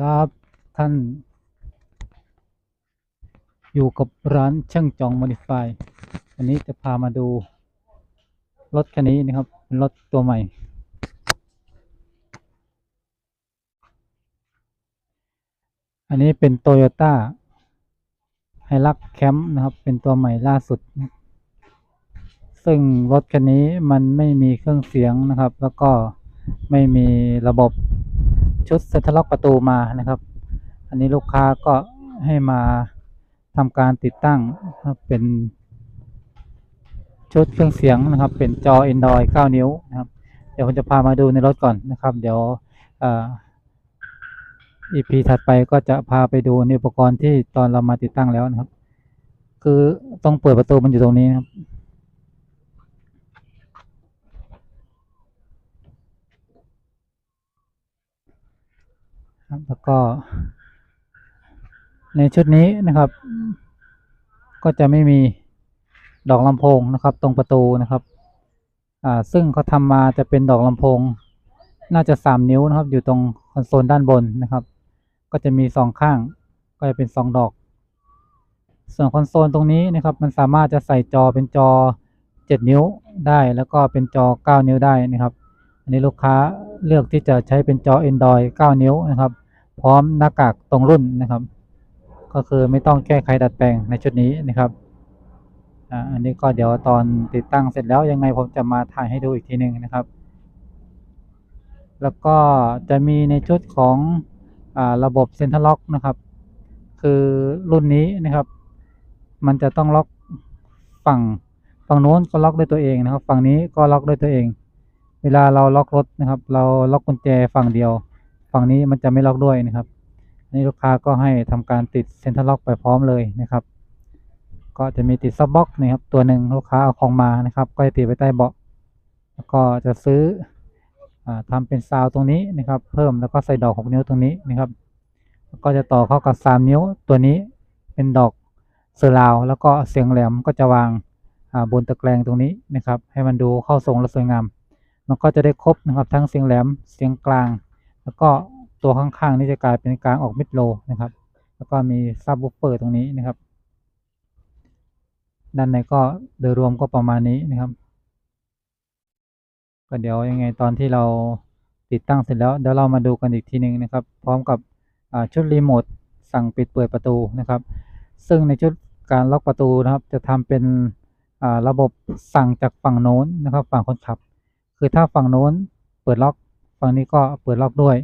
ครับท่าน อยู่กับร้านช่างจอง Modify วันนี้จะพามาดู รถคันนี้นะครับ เป็นรถตัวใหม่ อันนี้เป็น Toyota h i l u x Camp นะครับ เป็นตัวใหม่ล่าสุด ซึ่งรถคันนี้มันไม่มีเครื่องเสียงนะครับ แล้วก็ไม่มีระบบ ชุดเซทล็อกประตูมานะครับ อันนี้ลูกค้าก็ให้มาทำการติดตั้งเป็นชุดเครื่องเสียงนะครับ เป็นจอ Android 9 นิ้วนะครับ เดี๋ยวผมจะพามาดูในรถก่อนนะครับ เดี๋ยวอ่า EP ถัดไปก็จะพาไปดูในอุปกรณ์ที่ตอนเรามาติดตั้งแล้วนะครับ คือต้องเปิดประตูมันอยู่ตรงนี้นะครับ ครับ แล้วก็ ในชุดนี้นะครับ ก็จะไม่มีดอกลำโพงนะครับ ตรงประตูนะครับ อ่า ซึ่งเขาทำมาจะเป็นดอกลำโพง น่าจะสามนิ้วนะครับ อยู่ตรงคอนโซลด้านบนนะครับ ก็จะมีสองข้าง ก็จะเป็นสองดอก ส่วนคอนโซลตรงนี้นะครับ มันสามารถจะใส่จอเป็นจอเจ็ดนิ้วได้ แล้วก็เป็นจอเก้านิ้วได้นะครับ อันนี้ลูกค้า เลือกที่จะใช้เป็นจอ Android 9 นิ้วนะครับ พร้อมหน้ากากตรงรุ่นนะครับ ก็คือไม่ต้องแก้ไขดัดแปลงในชุดนี้นะครับอันนี้ก็เดี๋ยวตอนติดตั้งเสร็จแล้วยังไงผมจะมาถ่ายให้ดูอีกทีหนึ่งนะครับ แล้วก็จะมีในชุดของอระบบเซ็นทรัลล็อกนะครับ คือรุ่นนี้นะครับ มันจะต้องล็อกฝั่งฝั่งโน้นก็ล็อกด้วยตัวเองนะครับ ฝั่งนี้ก็ล็อกด้วยตัวเอง เวลาเราล็อกรถนะครับ เราล็อกกุญแจฝั่งเดียว ฝั่งนี้มันจะไม่ล็อกด้วยนะครับอันนี้ลูกค้าก็ให้ทำการติดเซ็นทรัลล็อกไปพร้อมเลยนะครับ ก็จะมีติดซับบ็อกนะครับ ตัวหนึ่งลูกค้าเอาของมานะครับ ก็จะติดไว้ใต้เบาะแล้วก็จะซื้ออาทำเป็นซาวตรงนี้นะครับ เพิ่มแล้วก็ใส่ดอกหกนิ้วตรงนี้นะครับแล้วก็จะต่อเข้ากับสามนิ้วตัวนี้เป็นดอกเซอร์ราวแล้วก็เสียงแหลมก็จะวางบนตะแกรงตรงนี้นะครับ ให้มันดูเข้าทรงและสวยงาม มันก็จะได้ครบนะครับทั้งเสียงแหลมเสียงกลาง แล้วก็ตัวข้างๆนี่จะกลายเป็นกลางออกมิดโลนะครับ แล้วก็มีซับวูฟเฟอร์ตรงนี้นะครับ ด้านในก็โดยรวมก็ประมาณนี้นะครับก็เดี๋ยวยังไงตอนที่เราติดตั้งเสร็จแล้วเดี๋ยวเรามาดูกันอีกทีหนึ่งนะครับ พร้อมกับชุดรีโมทสั่งปิดเปิดประตูนะครับ ซึ่งในชุดการล็อกประตูนะครับ จะทำเป็นระบบสั่งจากฝั่งโน้นนะครับ ฝั่งคนขับ คือถ้าฝั่งโน้นเปิดล็อกฝั่งนี้ก็เปิดล็อกด้วย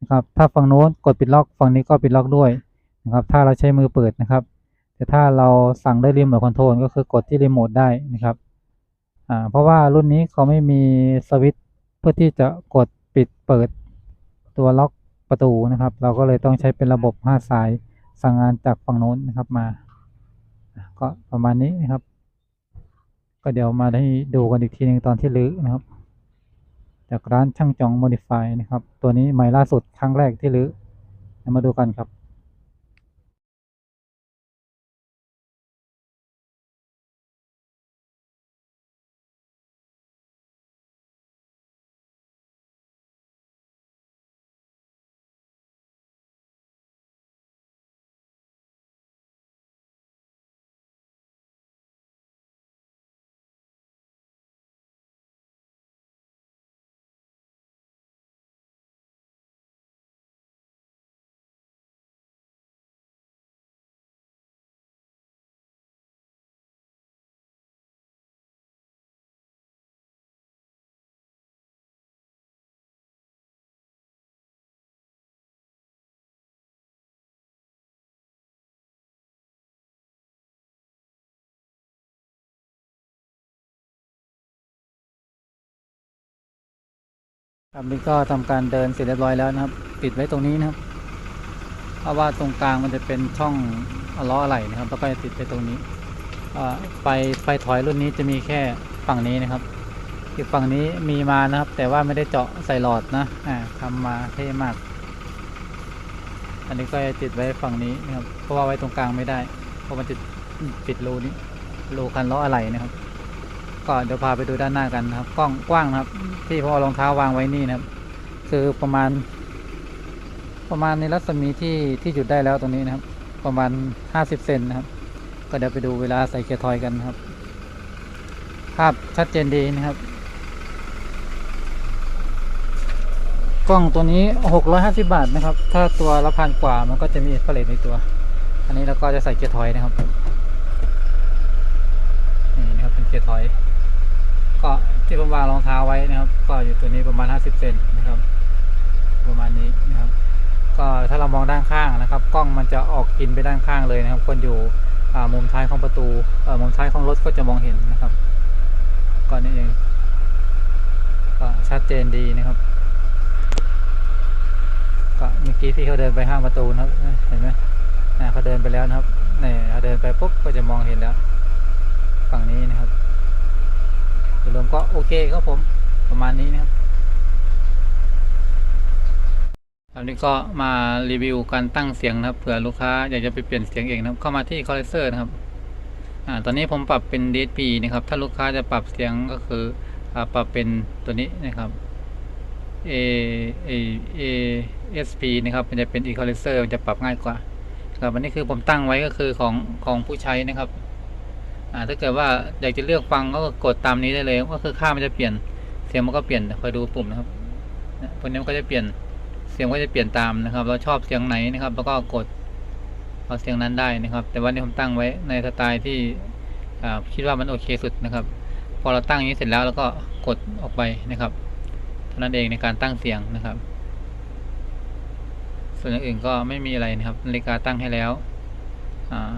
นะครับถ้าฝั่งโน้นกดปิดล็อกฝั่งนี้ก็ปิดล็อกด้วยนะครับถ้าเราใช้มือเปิดนะครับ แต่ถ้าเราสั่งด้วยรีโมทคอนโทรลก็คือกดที่รีโมทได้นะครับอ่าเพราะว่ารุ่นนี้เขาไม่มีสวิตช์เพื่อที่จะกดปิดเปิดตัวล็อกประตูนะครับ เราก็เลยต้องใช้เป็นระบบ 5 สายสั่งงานจากฝั่งโน้นนะครับมา ก็ประมาณนี้นะครับ ก็เดี๋ยวมาได้ดูกันอีกทีหนึ่งตอนที่รื้อนะครับ จากร้านช่างจอง Modify นะครับ ตัวนี้ใหม่ล่าสุดครั้งแรกที่รื้อมาดูกันครับ ครับนี่ก็ทำการเดินเสร็จเรียบร้อยแล้วนะครับ ปิดไว้ตรงนี้นะครับ เพราะว่าตรงกลางมันจะเป็นช่องล้ออะไหล่นะครับ แล้วก็จะติดไปตรงนี้ไฟไฟถอยรุ่นนี้จะมีแค่ฝั่งนี้นะครับ อีกฝั่งนี้มีมานะครับ แต่ว่าไม่ได้เจาะใส่หลอดนะอ่าทำมาเท่มาก อันนี้ก็จะติดไว้ฝั่งนี้นะครับ เพราะว่าไว้ตรงกลางไม่ได้ เพราะมันจะปิดรูนี้รูคันล้ออะไหล่นะครับ ก็เดี๋ยวพาไปดูด้านหน้ากันนะครับกล้องกว้างนะครับ ที่พ่อรองเท้าวางไว้นี่นะครับ คือประมาณ ประมาณในรัศมีที่ที่หยุดได้แล้วตรงนี้นะครับ ประมาณห้าสิบเซนนะครับ ก็เดี๋ยวไปดูเวลาใส่เกียร์ทอยกันครับ ภาพชัดเจนดีนะครับ กล้องตัวนี้หกร้อยห้าสิบาทนะครับ ถ้าตัวละพันกว่ามันก็จะมีเอ็กซ์เรย์ในตัว อันนี้เราก็จะใส่เกียร์ทอยนะครับนี่นะครับเป็นเกียร์ถอย ก็ที่ผมวางรองเท้าไว้นะครับ ก็อยู่ตัวนี้ประมาณ 50เซนนะครับ ประมาณนี้นะครับ ก็ถ้าเรามองด้านข้างนะครับ กล้องมันจะออกกินไปด้านข้างเลยนะครับ คนอยู่มุมท้ายของประตูมุมท้ายของรถก็จะมองเห็นนะครับก็นี่เองก็ชัดเจนดีนะครับก็เมื่อกี้ที่เขาเดินไปห้างประตูนะครับเห็นไหมอ่เขาเดินไปแล้วนะครับนี่เขาเดินไปปุ๊บก็จะมองเห็นแล้ว ฝั่งนี้นะครับ โดยรวมก็โอเคครับผมประมาณนี้นะครับตอนนี้ก็มารีวิวการตั้งเสียงนะครับเผื่อลูกค้าอยากจะไปเปลี่ยนเสียงเองนะครับ เข้ามาที่คอ l เซอร์นะครับอ่าตอนนี้ผมปรับเป็น DSP นะครับ ถ้าลูกค้าจะปรับเสียงก็คืออปรับเป็นตัวนี้นะครับ A A A S P นะครับ มันจะเป็น Equalizer มันจะปรับง่ายกว่าครับอันนี้คือผมตั้งไว้ก็คือของของผู้ใช้นะครับ ถ้าเกิดว่าอยากจะเลือกฟังก็กดตามนี้ได้เลย ก็คือค่ามันจะเปลี่ยนเสียงมันก็เปลี่ยนคอยดูปุ่มนะครับเนี่ยพวกนี้มันก็จะเปลี่ยนเสียงก็จะเปลี่ยนตามนะครับ เราชอบเสียงไหนนะครับ แล้วก็กดเอาเสียงนั้นได้นะครับ แต่วันนี้ผมตั้งไว้ในสไตล์ที่อ่าคิดว่ามันโอเคสุดนะครับ พอเราตั้งอย่างนี้เสร็จแล้วเราก็กดออกไปนะครับเท่านั้นเองในการตั้งเสียงนะครับ ส่วนอย่างอื่นก็ไม่มีอะไรนะครับนาฬิกาตั้งให้แล้วอ่า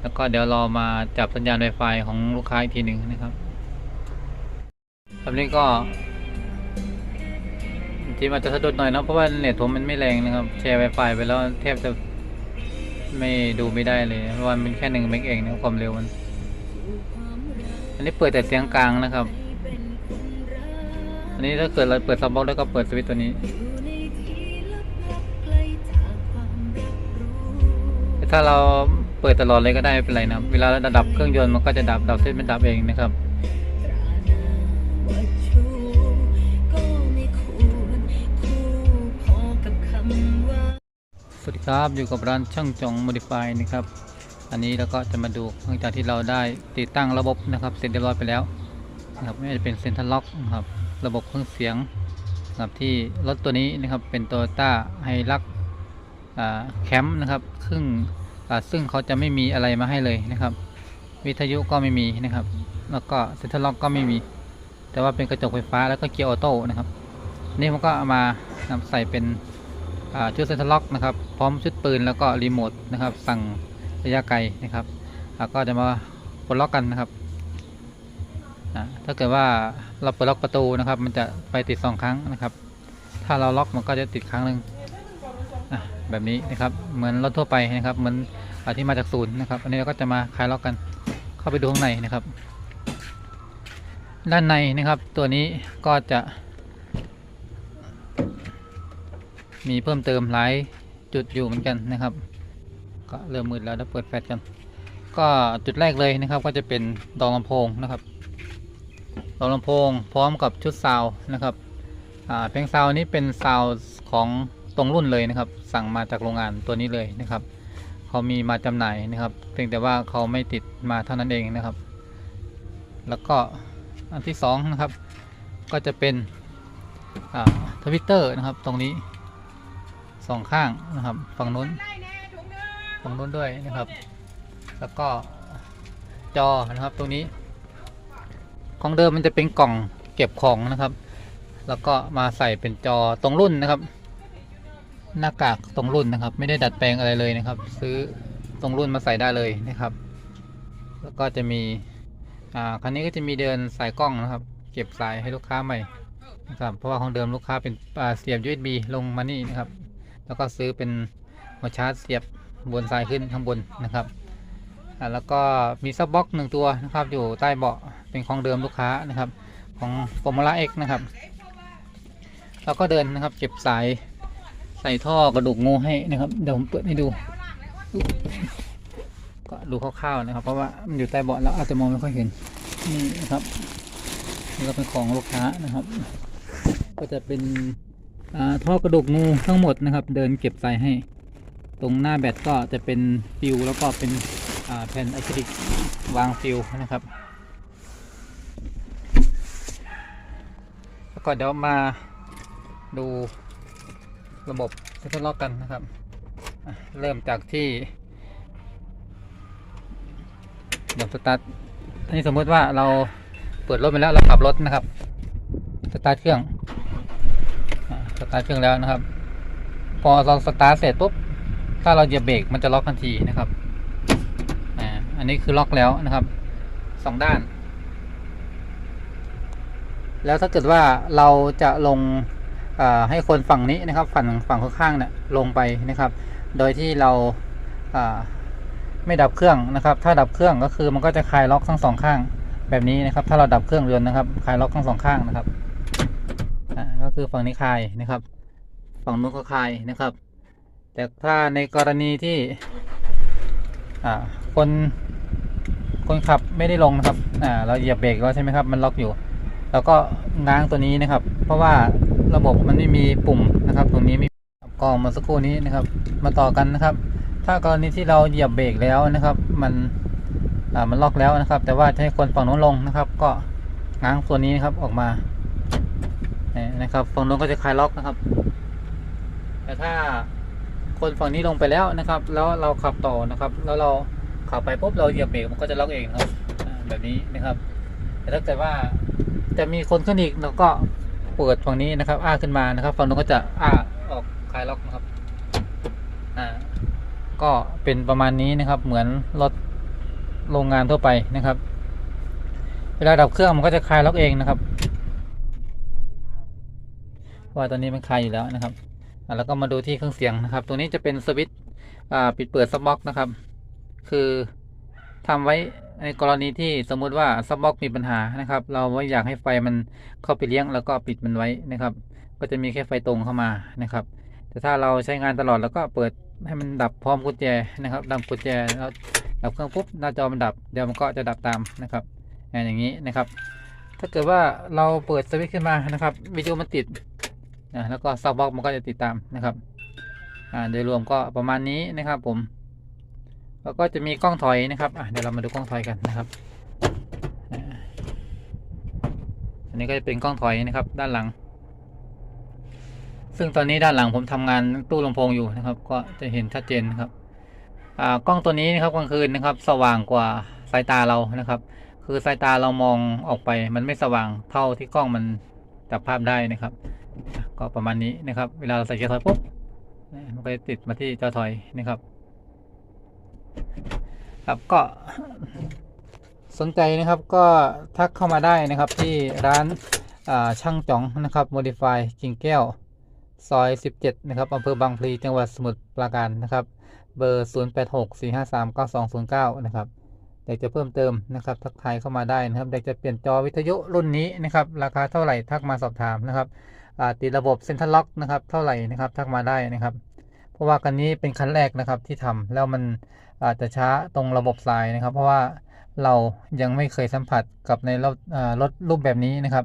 แล้วก็เดี๋ยวรอมาจับสัญญาณ Wi-Fi ของลูกค้าอีกทีหนึ่งนะครับแบบนี้ก็จริงๆอาจจะสะดุดหน่อยนะเพราะว่าเน็ตผมมันไม่แรงนะครับ แชร์ Wi-Fi ไปแล้วแทบจะไม่ดูไม่ได้เลยเพราะว่ามันแค่หนึ่งเมกเองนะความเร็วมัน อันนี้เปิดแต่เสียงกลางนะครับ อันนี้ถ้าเกิดเราเปิดซับบ็อกแล้วก็เปิดสวิตตัวนี้ถ้าเรา เปิดตลอดเลยก็ได้ไม่เป็นไรนะเวลาเราดับเครื่องยนต์มันก็จะดับดับเส้นไม่ดับเองนะครับสวัสดีครับอยู่กับร้านช่างจอง Modify นะครับ อันนี้เราก็จะมาดูหลังจากที่เราได้ติดตั้งระบบนะครับ เสร็จเรียบร้อยไปแล้วนะครับไม่ว่าจะเป็นเซ็นทรัลล็อกนะครับระบบเครื่องเสียงนะครับที่รถตัวนี้นะครับเป็น Toyota h i l u x แคมป์นะครับซึ่ง ซึ่งเขาจะไม่มีอะไรมาให้เลยนะครับ วิทยุก็ไม่มีนะครับ แล้วก็เซ็นทรัลล็อกก็ไม่มี แต่ว่าเป็นกระจกไฟฟ้าแล้วก็เกียร์ออโต้นะครับ นี่ผมก็เอามานำใส่เป็นชุดเซ็นทรัลล็อกนะครับ พร้อมชุดปืนแล้วก็รีโมทนะครับ สั่งระยะไกลนะครับแล้วก็จะมาปลดล็อกกันนะครับถ้าเกิดว่าเราเปิดล็อกประตูนะครับ มันจะไปติดสองครั้งนะครับ ถ้าเราล็อกมันก็จะติดครั้งหนึ่งแบบนี้นะครับ เหมือนรถทั่วไปนะครับ เหมือน อาที่มาจากศูนย์นะครับ อันนี้เราก็จะมาคลายล็อกกัน เข้าไปดูข้างในนะครับ ด้านในนะครับ ตัวนี้ก็จะ มีเพิ่มเติมหลายจุดอยู่เหมือนกันนะครับ ก็เริ่มมืดแล้วเดี๋ยวเปิดแฟลชกัน ก็จุดแรกเลยนะครับ ก็จะเป็นดอกลำโพงนะครับดอกลำโพงพร้อมกับชุดซาวนะครับอ่าเพลงซาวนี้เป็นซาวของตรงรุ่นเลยนะครับ สั่งมาจากโรงงานตัวนี้เลยนะครับ เขามีมาจำหน่ายนะครับเพียงแต่ว่าเขาไม่ติดมาเท่านั้นเองนะครับ แล้วก็อันที่สองนะครับ ก็จะเป็นทวิตเตอร์นะครับตรงนี้สองข้างนะครับฝั่งนู้นฝั่งนู้นด้วยนะครับ แล้วก็จอนะครับตรงนี้ ของเดิมมันจะเป็นกล่องเก็บของนะครับ แล้วก็มาใส่เป็นจอตรงรุ่นนะครับ หน้ากากตรงรุ่นนะครับ ไม่ได้ดัดแปลงอะไรเลยนะครับ ซื้อตรงรุ่นมาใส่ได้เลยนะครับ แล้วก็จะมีอ่าคันนี้ก็จะมีเดินสายกล้องนะครับ เก็บสายให้ลูกค้าใหม่นะครับเพราะว่าของเดิมลูกค้าเป็นอ่าเสียบ USB ลงมานี่นะครับ แล้วก็ซื้อเป็นหัวชาร์จเสียบบนสายขึ้นข้างบนนะครับอ่าแล้วก็มีซับบ็อกหนึ่งตัวนะครับ อยู่ใต้เบาะเป็นของเดิมลูกค้านะครับ ของ Formula X นะครับ แล้วก็เดินนะครับ เก็บสาย ใส่ท่อกระดูกงูให้นะครับเดี๋ยวผมเปิดให้ดู ก็ดูคร่าวๆนะครับ เพราะว่ามันอยู่ใต้เบาะแล้วอาจจะมองไม่ค่อยเห็นนี่นะครับนี่ก็เป็นของลูกค้านะครับ ก็จะเป็นท่อกระดูกงูทั้งหมดนะครับ เดินเก็บใส่ให้ ตรงหน้าแบตก็จะเป็นฟิวแล้วก็เป็นแผ่นอะคริลิกวางฟิวนะครับแล้วก็เดี๋ยวมาดู ระบบเซ็ตล็อกกันนะครับ เริ่มจากที่เดี๋ยวสตาร์ทนนี้สมมติว่าเราเปิดรถไปแล้วเราขับรถนะครับสตาร์ทเครื่องสตาร์ทเครื่องแล้วนะครับ พอเราสตาร์ทเสร็จปุ๊บถ้าเราเหยียบเบรกมันจะล็อกทันทีนะครับอันนี้คือล็อกแล้วนะครับสองด้าน แล้วถ้าเกิดว่าเราจะลง ให้คนฝั่งนี้นะครับ ฝั่งฝั่งข้างๆเนี่ยลงไปนะครับ โดยที่เราาไม่ดับเครื่องนะครับ ถ้าดับเครื่องก็คือมันก็จะคลายล็อกทั้งสองข้างแบบนี้นะครับ ถ้าเราดับเครื่องเรือนนะครับ คลายล็อกทั้งสองข้างนะครับก็คือฝั่งนี้คลายนะครับ ฝั่งนู้นก็คลายนะครับ แต่ถ้าในกรณีที่คนคนขับไม่ได้ลงนะครับเราเหยียบเบรกแล้วใช่ไหมครับ มันล็อกอยู่ แล้วก็ง้างตัวนี้นะครับ เพราะว่า ระบบมันไม่มีปุ่มนะครับ ตรงนี้มีกล่องมาสักครู่นี้นะครับ มาต่อกันนะครับ ถ้ากรณีที่เราเหยียบเบรกแล้วนะครับ มันอ่ามันล็อกแล้วนะครับ แต่ว่าจะให้คนฝั่งโน้นลงนะครับ ก็ง้างตัวนี้นะครับออกมานะครับฝั่งโน้นก็จะคลายล็อกนะครับ แต่ถ้าคนฝั่งนี้ลงไปแล้วนะครับ แล้วเราขับต่อนะครับ แล้วเราขับไปปุ๊บเราเหยียบเบรกมันก็จะล็อกเองครับแบบนี้นะครับ แต่ถ้าเกิดว่าจะมีคนขึ้นอีกเราก็ เปิดฝั่งนี้นะครับ อ้าขึ้นมานะครับฝั่งนู้นก็จะอ้าออกคลายล็อกนะครับอ่าก็เป็นประมาณนี้นะครับ เหมือนรถโรงงานทั่วไปนะครับ เวลาดับเครื่องมันก็จะคลายล็อกเองนะครับว่าตอนนี้มันคลายอยู่แล้วนะครับแล้วก็มาดูที่เครื่องเสียงนะครับตัวนี้จะเป็นสวิตช์ปิดเปิดซับบ็อกนะครับ คือทำไว้ ในกรณีที่สมมุติว่าซับบ็อกมีปัญหานะครับ เราไม่อยากให้ไฟมันเข้าไปเลี้ยงแล้วก็ปิดมันไว้นะครับ ก็จะมีแค่ไฟตรงเข้ามานะครับ แต่ถ้าเราใช้งานตลอดแล้วก็เปิดให้มันดับพร้อมกุญแจนะครับดับกุญแจแล้วดับเครื่องปุ๊บหน้าจอมันดับเดี๋ยวมันก็จะดับตามนะครับอย่างนี้นะครับ ถ้าเกิดว่าเราเปิดสวิตช์ขึ้นมานะครับวิดีโอมันติดนะแล้วก็ซับบ็อกมันก็จะติดตามนะครับโดยรวมก็ประมาณนี้นะครับผม แล้วก็จะมีกล้องถอยนะครับเดี๋ยวเรามาดูกล้องถอยกันนะครับ อันนี้ก็จะเป็นกล้องถอยนะครับ ด้านหลัง ซึ่งตอนนี้ด้านหลังผมทำงานตู้ลำโพงอยู่นะครับ ก็จะเห็นชัดเจนนะครับกล้องตัวนี้นะครับกลางคืนนะครับ สว่างกว่าสายตาเรานะครับ คือสายตาเรามองออกไป มันไม่สว่างเท่าที่กล้องมันจับภาพได้นะครับ ก็ประมาณนี้นะครับ เวลาเราใส่เกียร์ถอยปุ๊บมันก็ติดมาที่จอถอยนะครับ ครับก็สนใจนะครับก็ทักเข้ามาได้นะครับที่ร้านช่างจ๋องนะครับ Modify กิ่งแก้ว ซอย 17 นะครับอำเภอบางพลีจังหวัดสมุทรปราการนะครับ เบอร์ 0864539209 นะครับอยากจะเพิ่มเติมนะครับ ทักทายเข้ามาได้นะครับอยากจะเปลี่ยนจอวิทยุรุ่นนี้นะครับ ราคาเท่าไหร่ทักมาสอบถามนะครับติดระบบเซ็นทรัลล็อกนะครับ เท่าไหร่นะครับ ทักมาได้นะครับ เพราะว่าคันนี้เป็นคันแรกนะครับที่ทำแล้วมัน อาจจะช้าตรงระบบสายนะครับ เพราะว่าเรายังไม่เคยสัมผัสกับในรถรถรูปแบบนี้นะครับ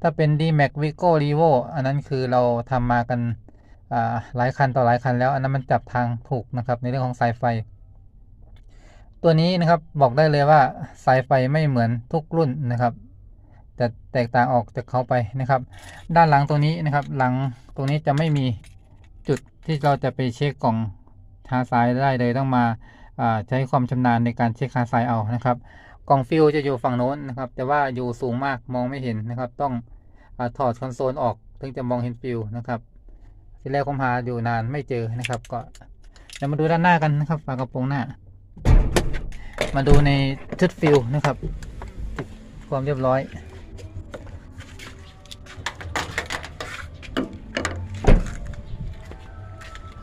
ถ้าเป็น D-Max Vigo Revo อันนั้นคือเราทำมากันหลายคันต่อหลายคันแล้ว อันนั้นมันจับทางถูกนะครับ ในเรื่องของสายไฟ ตัวนี้นะครับบอกได้เลยว่าสายไฟไม่เหมือนทุกรุ่นนะครับแต่แตกต่างออกจากเขาไปนะครับ ด้านหลังตรงนี้นะครับ หลังตรงนี้จะไม่มีจุดที่เราจะไปเช็คกล่องาสายได้เลยต้องมาใช้ความชำนาญในการเช็คหาสายเอานะครับ กล่องฟิวจะอยู่ฝั่งโน้นนะครับ แต่ว่าอยู่สูงมากมองไม่เห็นนะครับ ต้องอถอดคอนโซลออกถึงจะมองเห็นฟิวนะครับทีแรกผมหาอยู่นานไม่เจอนะครับ ก็เดี๋ยวมาดูด้านหน้ากันนะครับฝากระโปรงหน้า มาดูในชุดฟิวนะครับ ความเรียบร้อย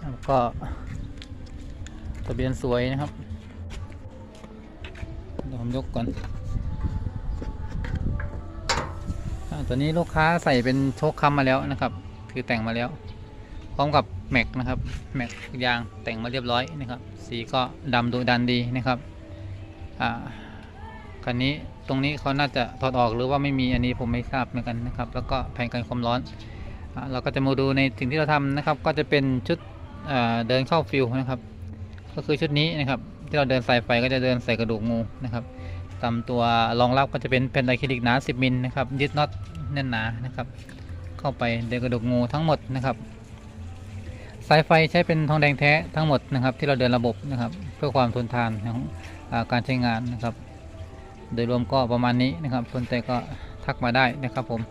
แล้วก็ะเบียนสวยนะครับเดี๋ยกก่อนอตัวนี้ลูกค้าใส่เป็นโชคคำมาแล้วนะครับ คือแต่งมาแล้ว พร้อมกับแม็กนะครับแม็กยางแต่งมาเรียบร้อยนะครับ สีก็ดำดูดันดีนะครับอ่าคันนี้ตรงนี้เขาน่าจะถอดออกหรือว่าไม่มีอันนี้ผมไม่ทราบเหมือนกันนะครับ แล้วก็แผงกันความร้อนอเราก็จะมาดูในสิ่งที่เราทำนะครับ ก็จะเป็นชุดเอ่อเดินเข้าฟิลนะครับ ก็คือชุดนี้นะครับที่เราเดินสายไฟก็จะเดินใส่กระดูกงูนะครับตามตัวรองรับก็จะเป็นแผ่นไดอะคริลิกหนา 10มิลนะครับยึดน็อตแน่นหนานะครับ เข้าไปเดินกระดูกงูทั้งหมดนะครับ สายไฟใช้เป็นทองแดงแท้ทั้งหมดนะครับ ที่เราเดินระบบนะครับ เพื่อความทนทานของอการใช้งานนะครับ โดยรวมก็ประมาณนี้นะครับสนใจก็ทักมาได้นะครับผม